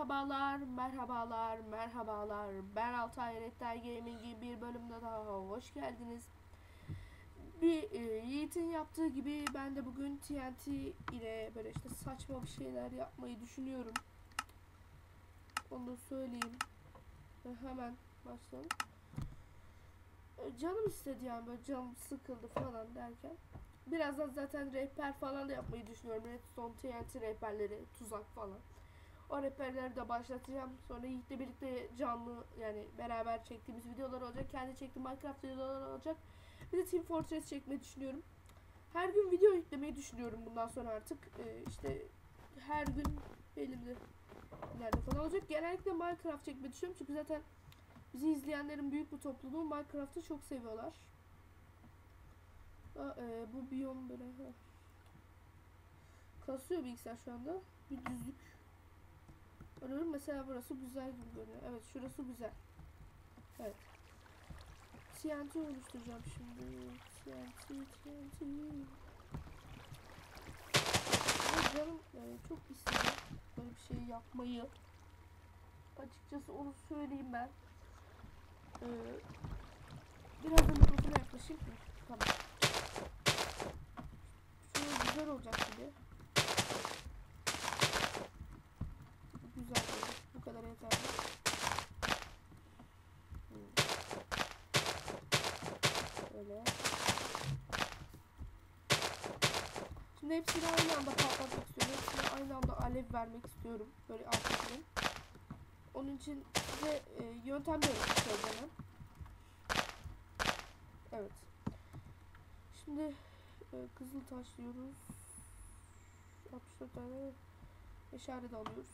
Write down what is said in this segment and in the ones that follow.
Merhabalar, merhabalar, merhabalar. Ben Altay Retler Gaming'in bir bölümde daha hoş geldiniz. Bir e, Yiğit'in yaptığı gibi ben de bugün TNT ile böyle işte saçma bir şeyler yapmayı düşünüyorum. Onu da söyleyeyim. Ve hemen başlayalım. E, Canım istedi yani böyle canım sıkıldı falan derken. Birazdan zaten rehber falan da yapmayı düşünüyorum. Redstone TNT rehberleri, tuzak falan. O rehberleri de başlatacağım. Sonra Yiğit'le birlikte canlı yani beraber çektiğimiz videolar olacak. Kendi çektiğim Minecraft videoları olacak. Bir de Team Fortress çekmeyi düşünüyorum. Her gün video yüklemeyi düşünüyorum bundan sonra artık. Ee, işte her gün elimde ileride falan olacak. Genellikle Minecraft çekmeyi düşünüyorum. Çünkü zaten bizi izleyenlerin büyük bir topluluğu Minecraft'ı çok seviyorlar. Aa, e, bu biyom böyle. Kasıyor bilgisayar şu anda. Bir düzlük Arıyorum mesela burası güzel gibi görünüyor. Evet şurası güzel. Evet. TNT oluşturacağım şimdi. TNT, TNT. Ama canım e, çok istedim böyle bir şey yapmayı. Açıkçası onu söyleyeyim ben. Ee, biraz da mikrofona yaklaşayım mı? Tamam. Şöyle güzel olacak gibi. Güzel böyle. Bu kadar yeterli. Hmm. Böyle. Şimdi hepsini aynı anda patlatmak istiyorum. Hepsine aynı anda alev vermek istiyorum. Böyle arkasını. Onun için size e, yöntem de hemen. Evet. Şimdi e, kızıl taşlıyoruz. 64 tane işaret alıyoruz.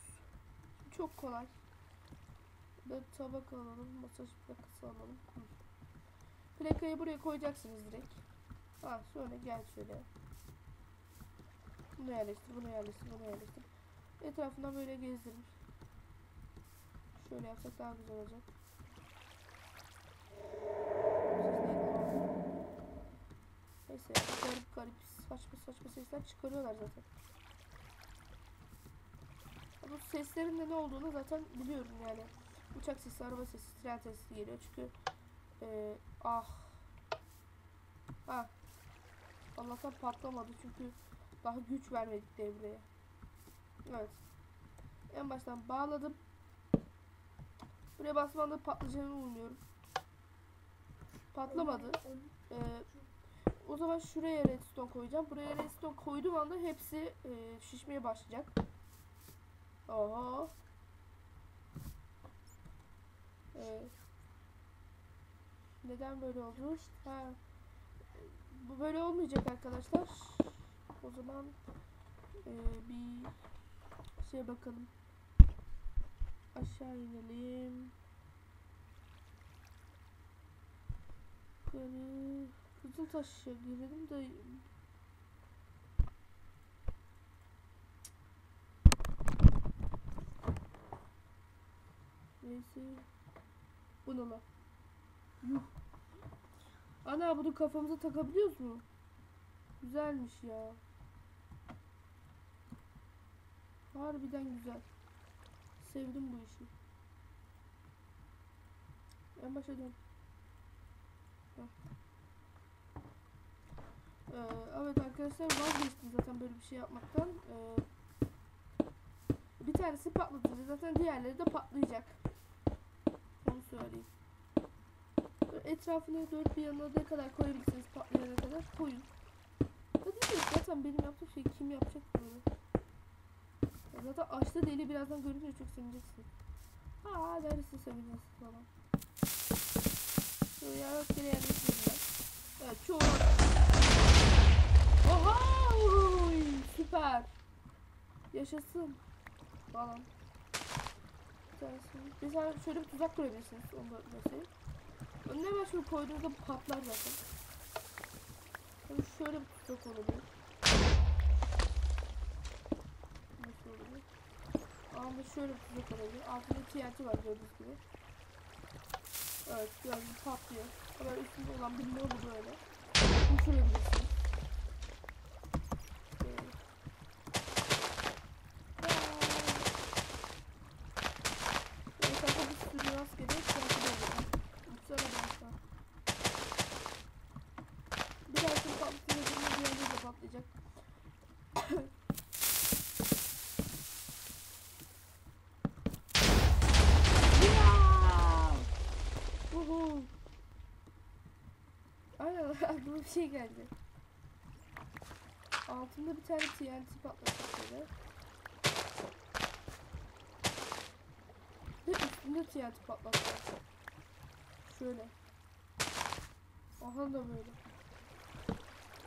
Çok kolay. Bir tabak alalım. Masaj plakası alalım. Hı. Plakayı buraya koyacaksınız direkt. Ha sonra gel şöyle. Bunu yerleştir, bunu yerleştir, bunu yerleştir. Etrafından böyle gezdirin. Şöyle yapsak daha güzel olacak. Neyse garip garip saçma saçma sesler çıkarıyorlar zaten. Bu seslerin de ne olduğunu zaten biliyorum yani. Uçak sesi, araba sesi, tren sesi geliyor çünkü e, ah ah Allah'tan patlamadı çünkü daha güç vermedik devreye. Evet. En baştan bağladım. Buraya basmanda patlayacağını umuyorum. Patlamadı. Ee, o zaman şuraya redstone koyacağım. Buraya redstone koyduğum anda hepsi e, şişmeye başlayacak. Oho. Evet. Neden böyle oldu? Ha. Bu böyle olmayacak arkadaşlar. O zaman e, bir şey bakalım. Aşağı inelim. Yukarı. Kızıl taşa girelim de Neyse. Bu ne lan? Yuh. Ana bunu kafamıza takabiliyoruz mu? Güzelmiş ya. Harbiden güzel. Sevdim bu işi. En başa dön. Ee, evet arkadaşlar vazgeçtim zaten böyle bir şey yapmaktan. Ee, bir tanesi patladı zaten diğerleri de patlayacak. Onu söyleyeyim. Böyle etrafına dört bir yanına ne kadar koyabilirsiniz patlayana kadar koyun. Zaten benim yaptığım şey kim yapacak bunu? Ya Zaten açtı deli birazdan görünce çok sevineceksin. Ha neredesin sevineceksin falan. Şöyle rastgele yerleştirdim ben. Evet çoğu Oha! Oy, Süper. Yaşasın. Falan. Güzelsin. Mesela şöyle bir tuzak kurabilirsiniz. Onu da göstereyim. Önüne ben şöyle koyduğunuzda patlar zaten. Şöyle bir tuzak olabilir. Nasıl olabilir? Ama şöyle bir tuzak olabilir. Altında TNT var gördüğünüz gibi. Evet gördüm patlıyor. Ama üstünde olan bir modu böyle. Uçurabilirsiniz. Aklıma bir şey geldi. Altında bir tane TNT patlatacak böyle. Ve üstünde TNT patlatacak. Şöyle. Aha da böyle.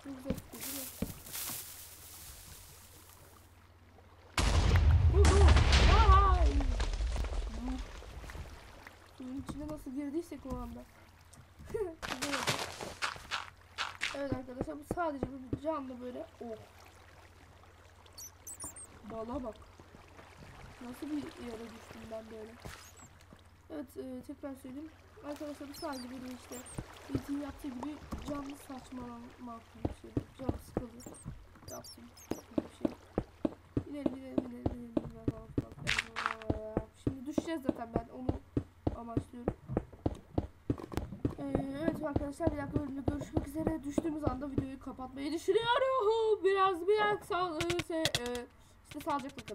Güzel fikir değil mi? Bu bu. Ay! Bu. Suyun içine nasıl girdiysek o anda. Güzel oldu. Evet arkadaşlar bu sadece bir camla böyle oh. Bala bak. Nasıl bir yere düştüm ben böyle. Evet e, tekrar söyleyeyim. Arkadaşlar bu sadece böyle işte Yiğit'in yaptığı gibi canlı saçmalamak bir şey. Canlı sıkıldı. Yaptım bir şey. İnelim inelim inelim inelim. Şimdi düşeceğiz zaten ben onu amaçlıyorum. Ee, evet arkadaşlar bir dakika bölümde görüşmek üzere. Düştüğümüz anda videoyu kapatmayı düşünüyorum. Biraz biraz sağ, e, işte sağlıcakla kalın.